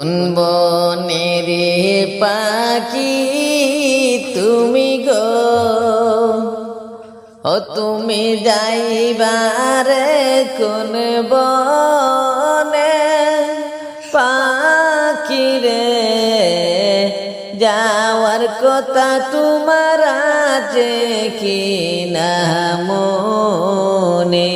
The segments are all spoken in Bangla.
বনেরে পাখি তুমি গো। ও তুমি যাইবারে কোন বনে পাখি রে? যাওয়ার কথা তোমার আছে কি না মনে?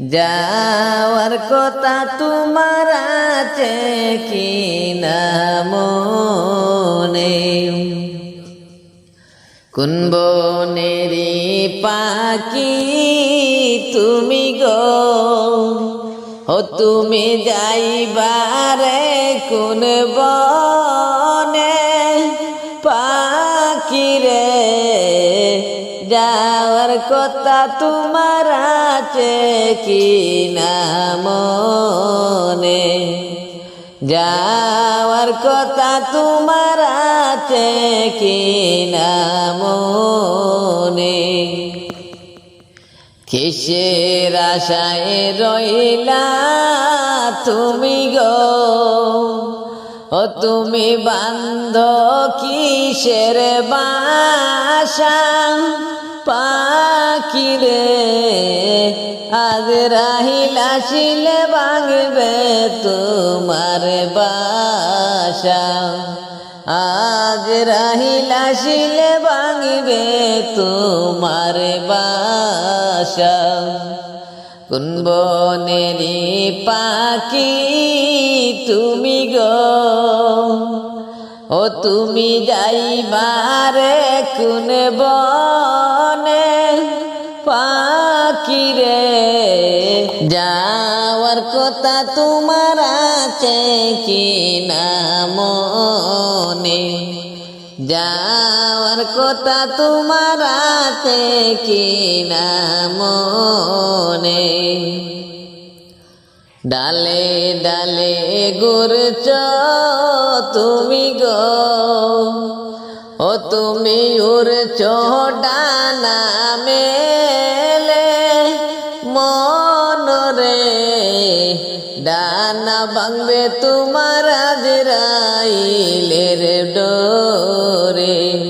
যাওয়ার কথা তোমার আছে কি না মনে? কোন বনেরি পাখি তুমি গো? ও তুমি যাইবারে কোন বনে পাখি রে? যাওয়ার কথা তোমার আছে কি না মনে? যাওয়ার কথা তোমার আছে কি না মনে? কিসের আশায় রইলা তুমি গো? ও তুমি বান্ধ কিসের বাসা? পাখিরে আজ রাহিলা শিলে ভাঙবে তোমার বাসা। আজ রাহিলা শিলে ভাঙবে তোমার বাসা। কোন বনেরি পাখি তুমি গো? ও তুমি যাইবারে কোন পাখি রে? যাওয়ার কথা তোমার আছে কি না মনে? যাওয়ার কথা তোমার আছে কি না মনে? ডালে ডালে গুরচ তুমি গো। ও তুমি উড়ছ ডানা মেলে ডানা ভাঙবে তোমার আজরাইলের ডোরে।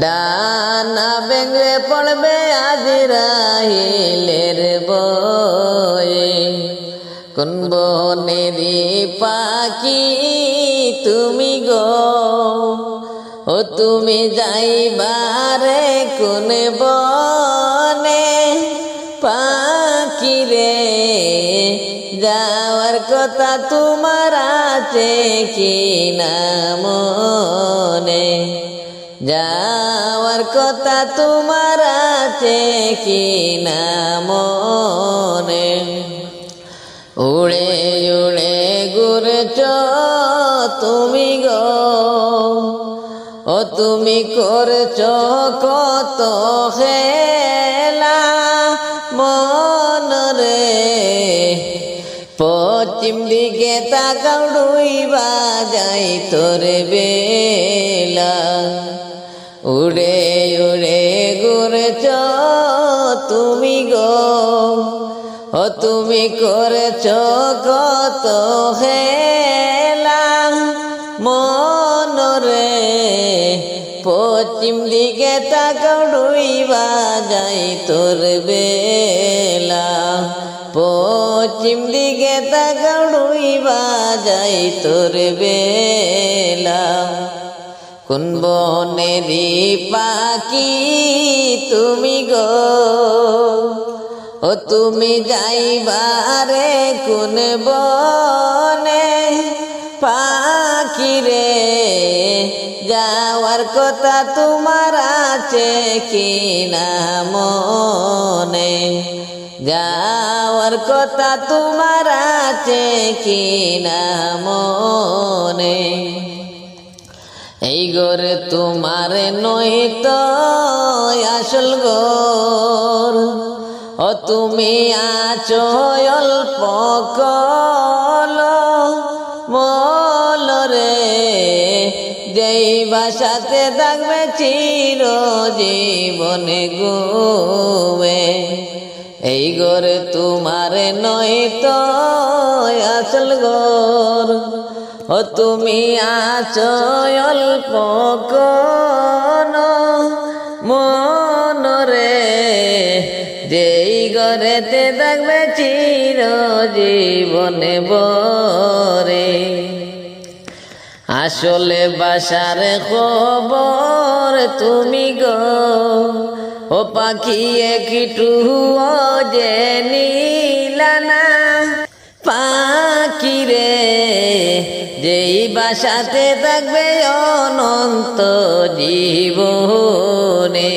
ডানা ভেঙে পড়বে আজরাইলের বয়ে। কোন বনেরি পাখি তুমি গো? ও তুমি যাইবারে কোন বনে? পাখি রে যাওয়ার কথা তোমার আছে কি মনে? যাওয়ার কথা তোমার আছে কি না মনে? উড়ে উড়ে গুরচ তুমি গো। ও তুমি করছ কত খেলা পশ্চিম দিকে তাকাও ডুইবা যাই তোর বেলা। উড়ে উড়ে গুরছ তুমি গো। ও তুমি করেছ কত হেলা। মনরে পশ্চিম দিকে তাকাও ডুইবা যাই তোর বেলা। পশ্চিম দিকে তাকাও ডুইবা যাই তোর বেলা। কোন বনেরি পাখি তুমি গো? ও তুমি যাইবারে কোন বনে পাখি রে? যাওয়ার কথা তোমার আছে কি না মনে যাওয়ার কথা তোমার আছে কি না মনে? এই গরে তোমার নয় তো আসল গোর ও তুমি আছো অল্প কল। মলরে যেই বাসাতে থাকবে চির জীবনে গুবে এই ঘরে তোমার নয় তো আসল ঘর। ও তুমি আছো অল্প মনরে, যেই ঘরেতে থাকবে চির জীবনে বরে আসলে বাসার খবর তুমি গো ও পাখি একটু যে নীলানা পাখি রে, যেই বাসাতে থাকবে অনন্ত জীবনে।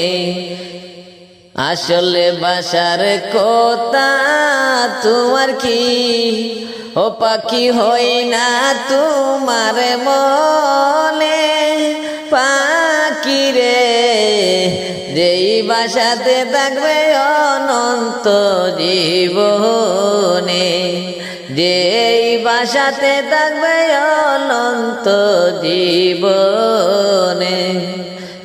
আসলে বাসার কথা তোমার কি? ও পাখি হই না তোমার মনে। পাখি রে যেই বাসাতে থাকবে অনন্ত জীবনে। যেই বাসাতে থাকবে অনন্ত জীবনে।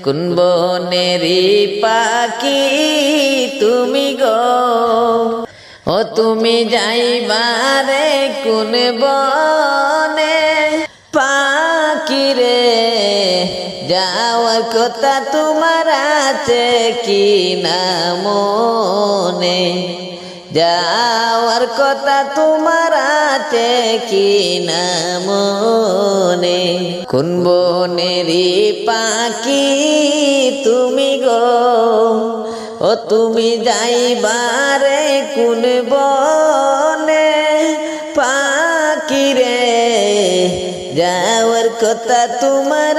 কোন বনেরি পাখি তুমি গো? ও তুমি যাইবারে কোন বনে? পাখি রে যাওয়ার কথা তোমার আছে কি না মনে? যাওয়ার কথা তোমার আছে কি না মনে? কোন বনেরি পাখি তুমি গো? ও তুমি যাইবারে কোন বনে পাখি রে যাওয়ার কথা তোমার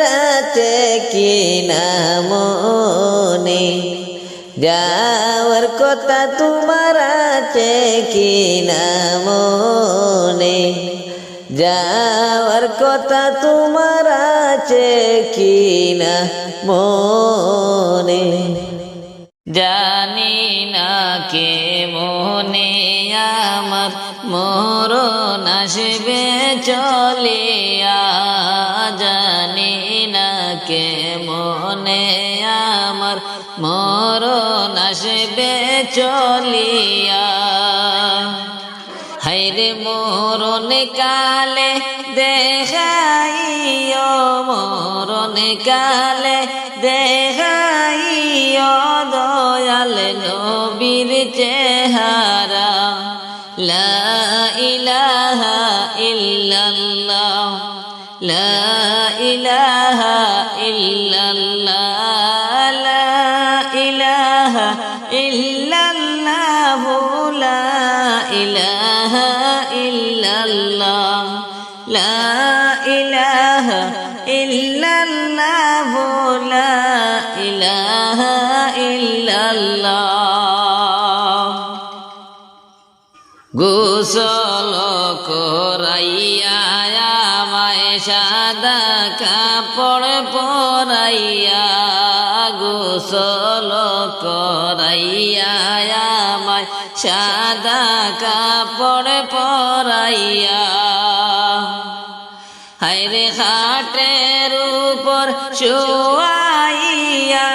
না মনে। যাওয়ার কথা তোমার আছে কি না মনে। যাওয়ার কথা তোমার আছে কি না মনে। জানি না কে মনে আমার মরণ আসবে চলিয়া আসবে চলিয়া। হাইরে মরণ কালে দেখাইও, মরণ কালে দেখাইও দয়াল নবীর চেহারা। লা লা ইলাহা ইল্লাল্লাহ। পরাইয়া গোসল করাইয়া আমায় সাদা কাপড় পরাইয়া। হাইরে খাটের উপর শোয়াইয়া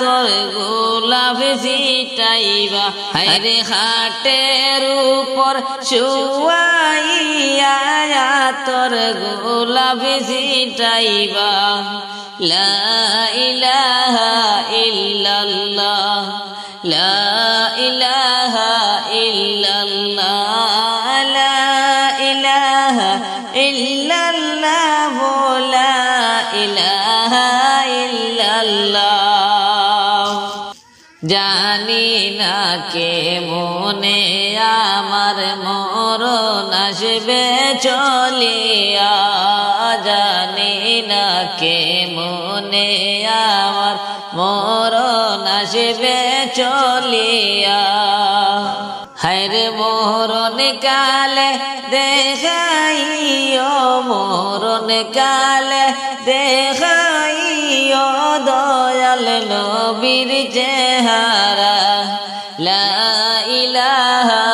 তোর গোলাপ সিটাইবা হাইরে খাটের উপর শোয়াইয়া তোর গোলাপ সিটাইবা লা ইলাহা ইল্লাল্লাহ, লা ইলাহা ইল্লাল্লাহ। জানি না কে মনে আমার মরণ আসবে, চলিয়া জানি না কে মনে আমার মরণ আসবে, চলিয়া। হায়রে মরণ কালে দেখাইও, মরণ কালে দেখাইও দয়াল নবীর চেহারা। লা ইলাহা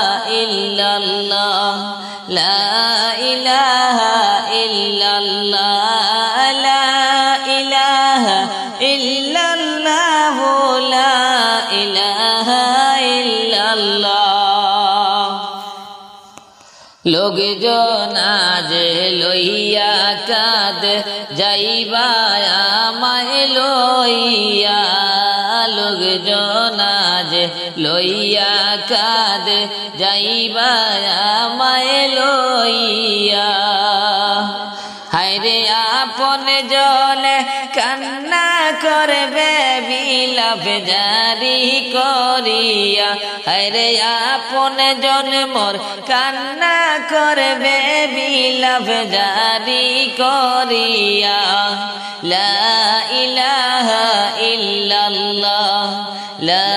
ইল্লাল্লাহ, লা ইলাহা ইল্লাল্লাহ, লা ইলাহা ইল্লাল্লাহ লা ইলাহা ইল্লাল্লাহ। লোকজন আজ লইয়া কাঁদে, যাইবা যাইবা আমায় লইয়া। হায়রে আপন জলে কান্না করবে বিলাপ জারি করিয়া। হায়রে আপন জন মোর কান্না করবে বিলাপ জারি করিয়া। লা ইলাহা ইল্লাল্লাহ, লা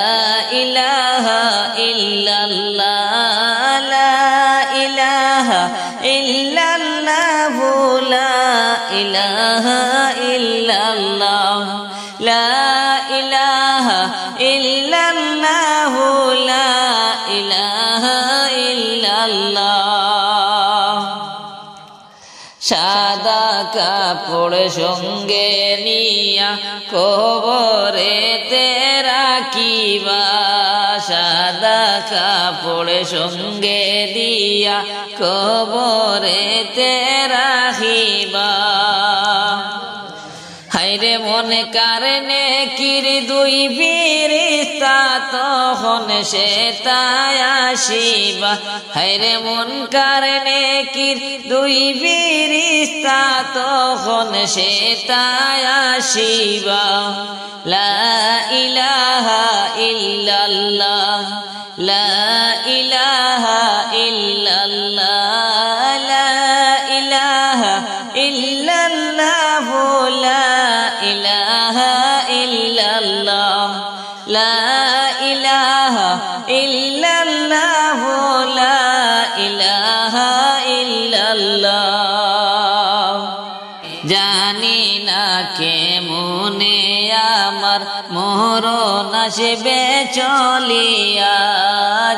ইলাহা ইল্লাল্লাহ। কাপড় সঙ্গে নিয়া কবরে তেরা কিবা সাদা কাপড় সঙ্গে দিয়া কবরে তেরা হিবা হাইরে মনে কারণে কির দুই ফিরিস্তা তখন সে তাই আসিবা। হাইরে মন কারণে কির দুই বিরিস্তা, তখন সে তাই আসিবা। লা ইলাহা ইল্লাল্লাহ, লা ইলাহা মোহরণ আসবে চলিয়া,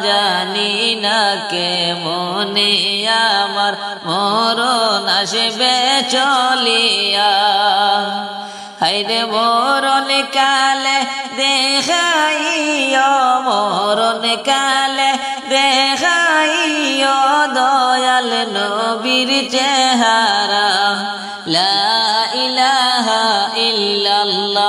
জানি না কে মনে আমার মোহরণ আসবে চলিয়া। হাইরে মরণ কালে দেখাইও, মরণ কালে দেখাইও দয়াল নবীর চেহারা। লা ইলাহা ইল্লাল্লাহ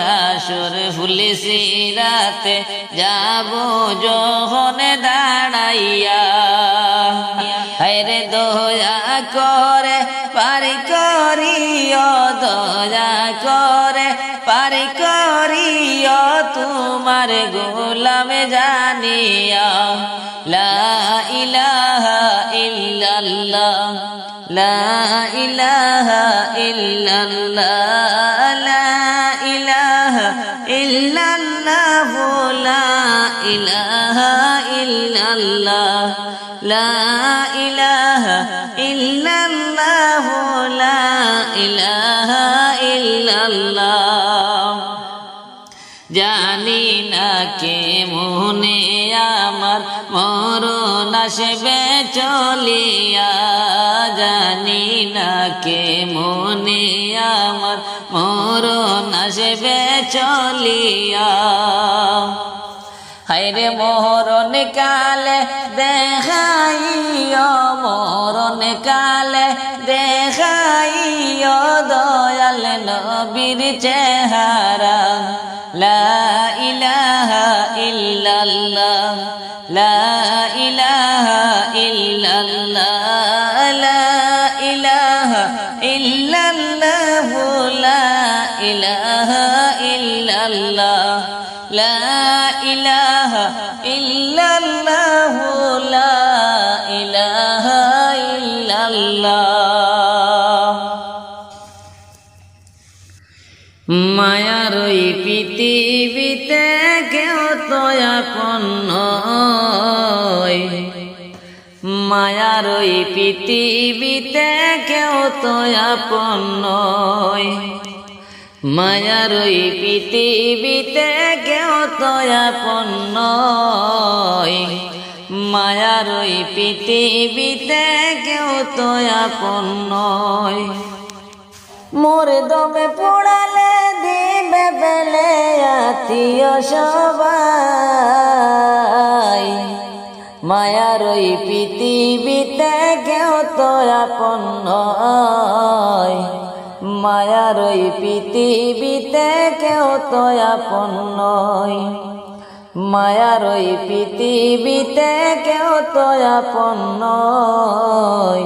হাসুর ফুলসিরাতে যাব যখন দাঁড়াইয়া। হায়রে দয়া করে, পারি করিও, দয়া করে, পারি করিও, তোমার গোলাম জানিয়া। লা ইলাহা ইল্লাল্লাহ, লা ইলাহা ইল্লাল্লাহ। ইল্লাল্লাহ লা ইলাহা ইল্লাল্লাহ, লা ইলাহা ইল্লাল্লাহ। জানি না কে মনে আমার মরণ আসবে চলিয়া, জানি না কে মনে আমার মরণ আসবে চলিয়া। হাইরে মরণ কালে দেখাইও মরণ কালে দেখাইও দয়াল নবীর চেহারা। লা ইলাহা ইল্লাল্লাহ, লা ইলাহা ইল্লাল্লাহ, লা ইলাহা ইল্লাল্লাহ লা ইলাহা ইল্লাল্লাহ। লা ইলাহা ইল্লাল্লাহ লা ইলাহা ইল্লাল্লাহ। মায়ার ওই পৃথিবীতে কেউ তো নয়। মায়ার ওই পৃথিবীতে কেউ তো আপন নয়। মায়ার ওই পৃথিবীতে কেউ তো আপন নয়। মায়ার ওই পৃথিবীতে কেউ তো আপন নয়। মোর দমে পোড়ালে, দিবে বেলে আত্মীয় সবাই। মায়ার ওই পৃথিবীতে কেউ তো আপন নয় মায়ার ওই পৃথিবীতে কেউ তো আপন নয়। মায়ার ওই পৃথিবীতে কেউ তো আপন নয়।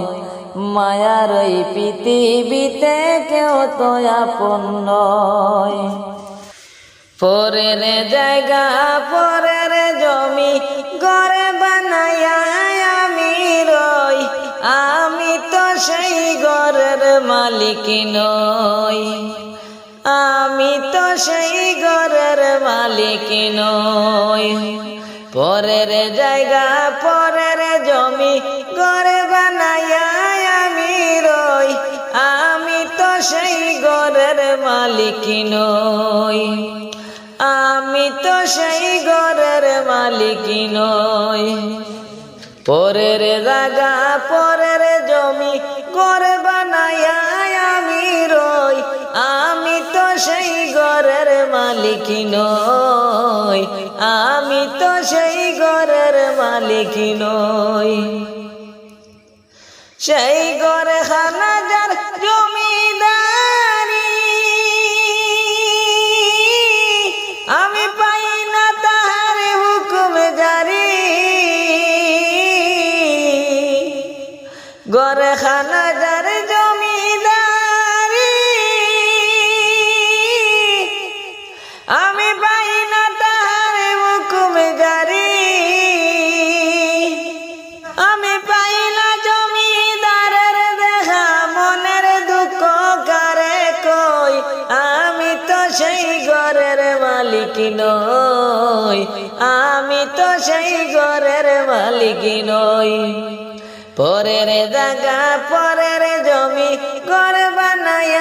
মায়ার ওই পৃথিবীতে কেউ তো আপন নয়। পরের জায়গা পরের জমি ঘরে মালিক নই। আমি তো সেই ঘরের মালিক নই। পরের জায়গা, পরের জমি ঘরে বানায়া আমি রই। আমি তো সেই ঘরের মালিক নই। আমি তো সেই ঘরের মালিক নই। পরের জায়গা, পরের মালিক নই। সেই ঘরে খানা নই। পরের জাগা পরের জমি ঘর বানায়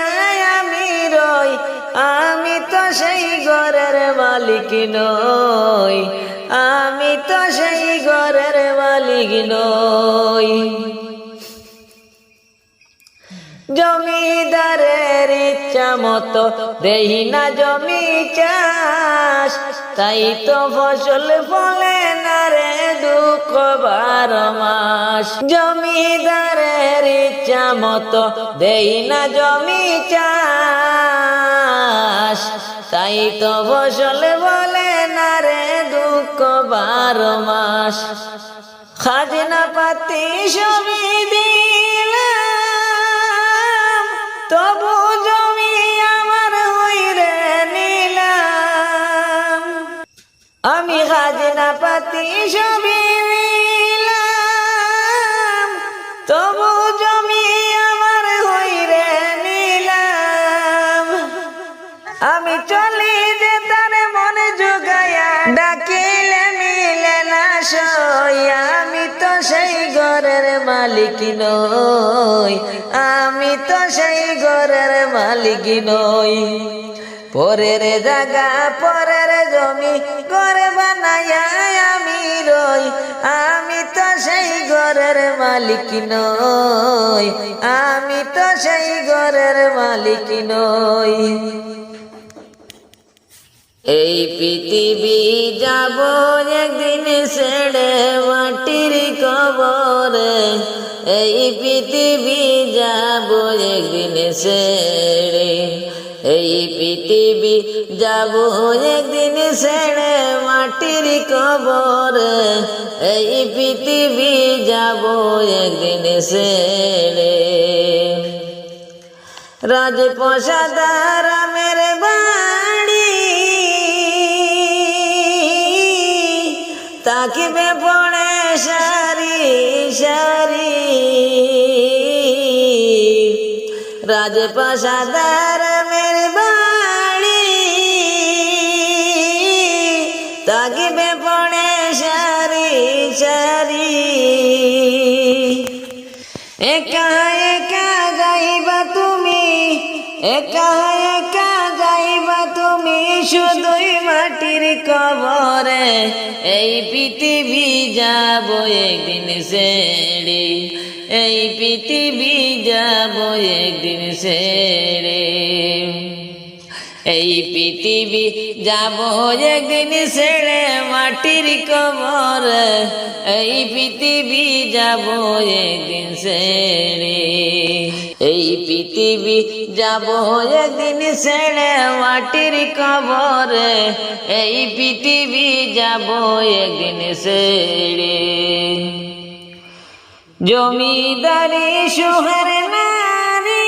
আমি রই। আমি তো সেই ঘরের মালিক নই। আমি তো সেই ঘরের মালিক নই। জমিদারের ইচ্ছা মতো দেহি না জমি চাষ। তাই তো ফসল ফলে না রে দুঃখ বারো মাস। জমিদারের ইচ্ছা মতো দেহি না জমি চাষ। তাই তো ফসল বলে না রে দুঃখ বারো মাস। খাজনা পাতি সবই দিলাম তবু জমি আমার হইরে নিলাম। আমি খাজনা পাতি সবই মালিক নই, আমি তো সেই ঘরের মালিক নই। পরের জায়গা, পরের জমি, ঘরে বানায়া আমি রই, আমি তো সেই ঘরের মালিক নই, আমি তো সেই ঘরের মালিক নই। এই পৃথিবী যাব একদিন ছেড়ে মাটির কবরে। এই পৃথিবী যাব একদিন ছেড়ে। এই পৃথিবী যাব একদিন ছেড়ে মাটির কবরে। এই পৃথিবী যাব একদিন ছেড়ে। রাজপ্রসাদ রামের বাড়ি তাকিবে পড়ে সারি সারি রাজপ্রসাদ রামের বাড়ি তাকিবে পড়ে সারি সারি একা একা শুধুই মাটির কবরে, এই পৃথিবী যাব একদিন ছেড়ে। এই পৃথিবী যাব একদিন ছেড়ে। এই পৃথিবী যাব একদিন ছেড়ে মাটির কবর, এই পৃথিবী যাব একদিন ছেড়ে। এই পৃথিবী যাব একদিন ছেড়ে মাটির কবর। এই পৃথিবী যাব একদিন ছেড়ে। জমিদারি সুহের নারী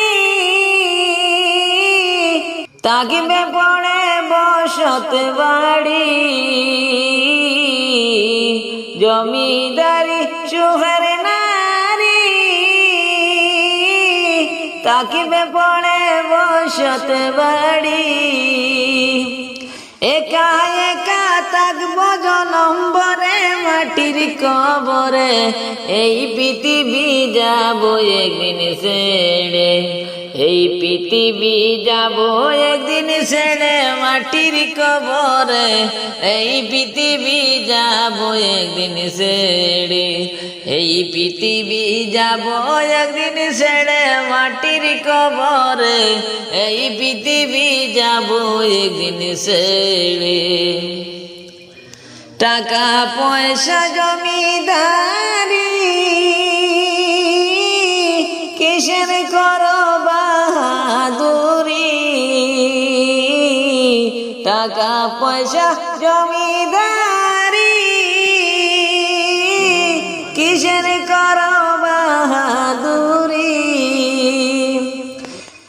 তাকিবে পড়ে বসত বাড়ি। জমিদারি সুহের নারী তাকিবে পড়ে বসত বাড়ি একা একা থাকব জনম্বরে মাটির কবরে এই পৃথিবী যাব একদিন ছেড়ে এই পৃথিবী যাব একদিন ছেড়ে মাটির কবরে। এই পৃথিবী যাব একদিন ছেড়ে। এই পৃথিবী যাব একদিন ছেড়ে মাটির কবরে। এই পৃথিবী যাব একদিন ছেড়ে। টাকা পয়সা জমিদারি টাকা পয়সা জমিদারি। কিসের করো বাহাদুরি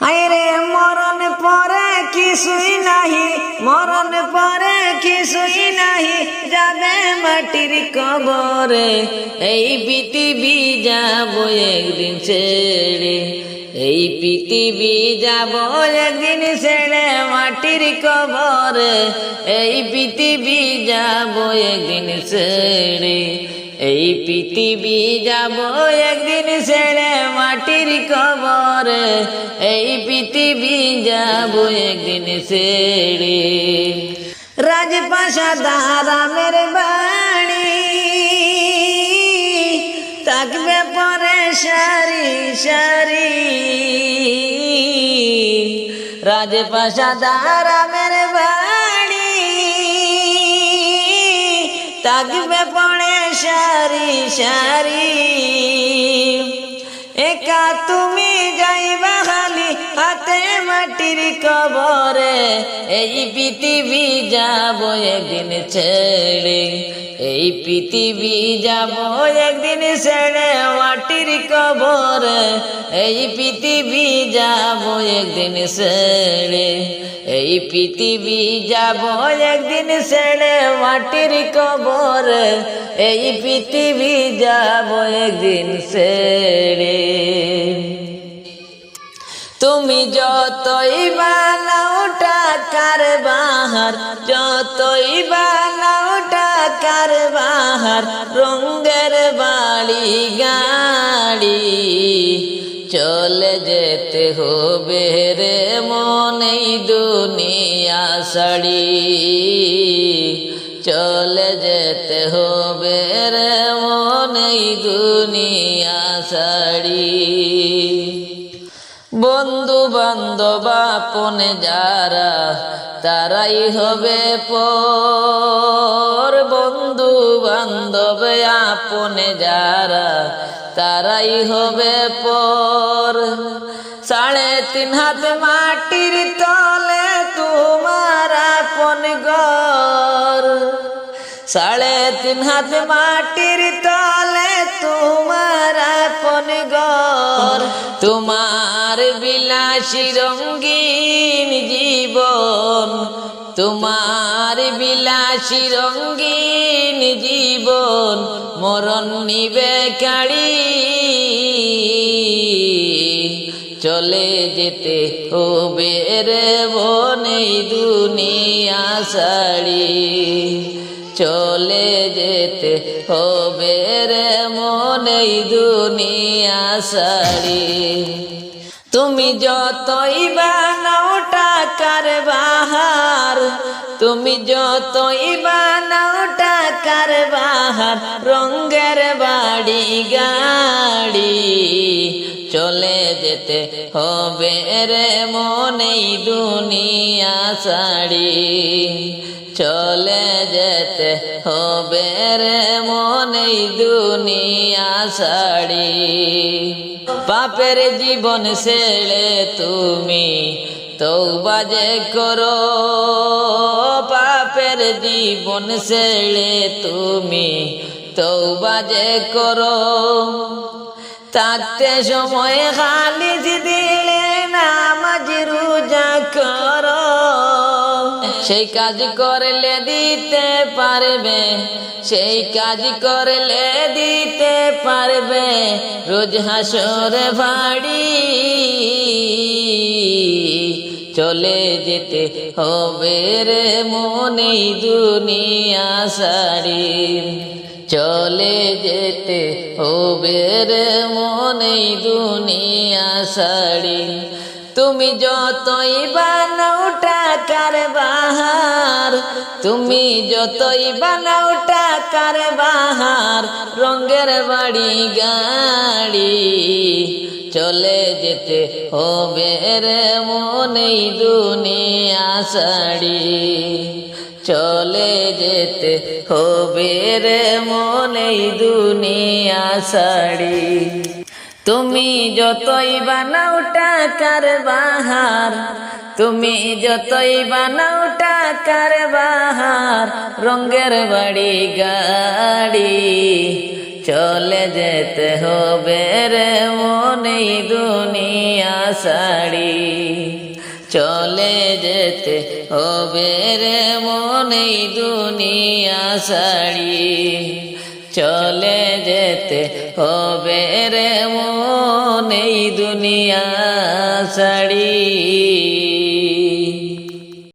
আরে মরণ পরে কিছুই নাহি, মরণ পরে কিছুই নাহি, যাবে মাটির কবরে। এই পৃথিবী যাব একদিন ছেড়ে। এই পৃথিবী যাব একদিন ছেড়ে মাটির কবরে। এই পৃথিবী যাব একদিন ছেড়ে। এই পৃথিবী যাব একদিন ছেড়ে মাটির কবরে। এই পৃথিবী যাব একদিন ছেড়ে। রাজপাশা দারামের বাড়ি থাকবে পরে সারি সারি রাজপাশা দারামের বাড়ি। থাকবে পড়ে সারি সারি মাটির কবরে এই পৃথিবী যাব একদিন ছেড়ে। এই পৃথিবী যাব একদিন ছেড়ে, মাটির কবরে এই পৃথিবী যাব একদিন ছেড়ে। এই পৃথিবী যাব একদিন ছেড়ে, মাটির কবর এই পৃথিবী যাব একদিন ছেড়ে। তুমি যতই বানাও টাকার বাহার, যতই বানাও টাকার বাহার, রঙ্গের বাড়ি গাড়ি চলে যেতে হবে রে মনেই দুনিয়া সাড়ি। চলে যেতে হবে রে মনেই দুনিয়া সাড়ি। বান্ধব আপনে যারা, তারাই হবে পর। বন্ধু বান্ধব আপনে যারা, তারাই হবে পর। সাড়ে তিন হাত মাটির তলে তোমার আপন ঘর। সাড়ে তিন হাত মাটির তলে তোমার আপন ঘর। তোমার বিলাসী রঙ্গিন জীবন, তোমার বিলাসী রঙ্গিন জীবন, মরণ নিবে কাড়ি। চলে যেতে হবে রে বনে দুনিয়া সাড়ি। চলে যেতে হবে রে মনেই দুনিয়া সারি তুমি যতই বানাও টাকার বাহার, তুমি যতই বানাও টাকার বাহার রঙ্গের বাড়ি গাড়ি চলে যেতে হবে রে মনেই দুনিয়া সাড়ি চলে যেতে হবে রে মনেই দুনিয়া সাড়ি পাপের জীবন ছেড়ে তুমি তৌবাজে করো। পাপের জীবন ছেড়ে তুমি তৌবাজে করো। তাতে সময় খালি দিলে সেই কাজ করলে দিতে পারবে, সেই কাজ করলে দিতে পারবে রোজ হাসর ভাড়ি চলে যেতে হবে রে মনেই দুনিয়া সারি। চলে যেতে হবে রে মনেই দুনিয়া সারি। তুমি যতই বানাও টাকার বাহার, তুমি যতই বানাও টাকার বাহার, রঙের বাড়ি গাড়ি চলে যেতে হবে রে মনেই দুনিয়া সাড়ি। চলে যেতে হবে রে মনেই দুনিয়া সাড়ি। তুমি যতই বানাও টাকার বাহার, তুমি যতই বানাও টাকার বাহার, রঙের বাড়ি গাড়ি চলে যেতে হবে রে মনেই দুনিয়া সাড়ি। চলে যেতে হবে রে মনেই দুনিয়া সাড়ি। চলে যেতে হবে রে মনে দুনিয়া সাড়ি